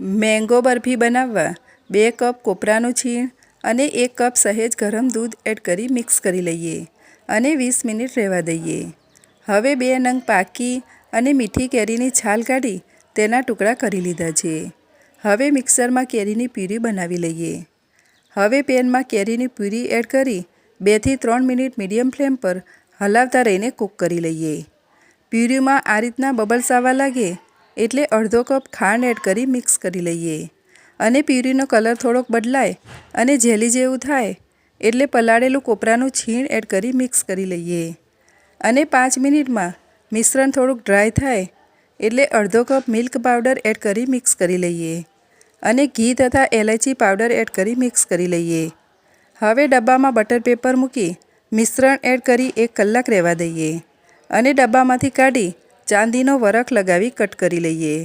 Mango barfi બનાવવા બે cup કોપરાનું છીણ અને એક કપ સહેજ ગરમ દૂધ એડ કરી મિક્સ કરી લઈએ અને વીસ મિનિટ રહેવા દઈએ. હવે બે નંગ પાકી અને મીઠી કેરીની છાલ કાઢી તેના ટુકડા કરી લીધા છે. હવે મિક્સરમાં કેરીની પ્યુરી બનાવી લઈએ. હવે પેનમાં કેરીની પ્યુરી એડ કરી બેથી ત્રણ મિનિટ મીડિયમ ફ્લેમ પર હલાવતા રહીને કૂક કરી લઈએ. પ્યુરીમાં આ રીતના બબલ્સ આવવા લાગે એટલે અડધો કપ ખાંડ એડ કરી મિક્સ કરી લઈએ. અને પ્યુરીનો કલર થોડોક બદલાય અને જેલી જેવું થાય એટલે પલાળેલું કોપરાનું છીણ એડ કરી મિક્સ કરી લઈએ. અને પાંચ મિનિટમાં મિશ્રણ થોડુંક ડ્રાય થાય એટલે અડધો કપ મિલ્ક પાવડર એડ કરી મિક્સ કરી લઈએ. અને ઘી તથા એલાયચી પાવડર એડ કરી મિક્સ કરી લઈએ. હવે ડબ્બામાં બટર પેપર મૂકી મિશ્રણ એડ કરી એક કલાક રહેવા દઈએ. અને ડબ્બામાંથી કાઢી ચાંદીનો વરખ લગાવી કટ કરી લઈએ.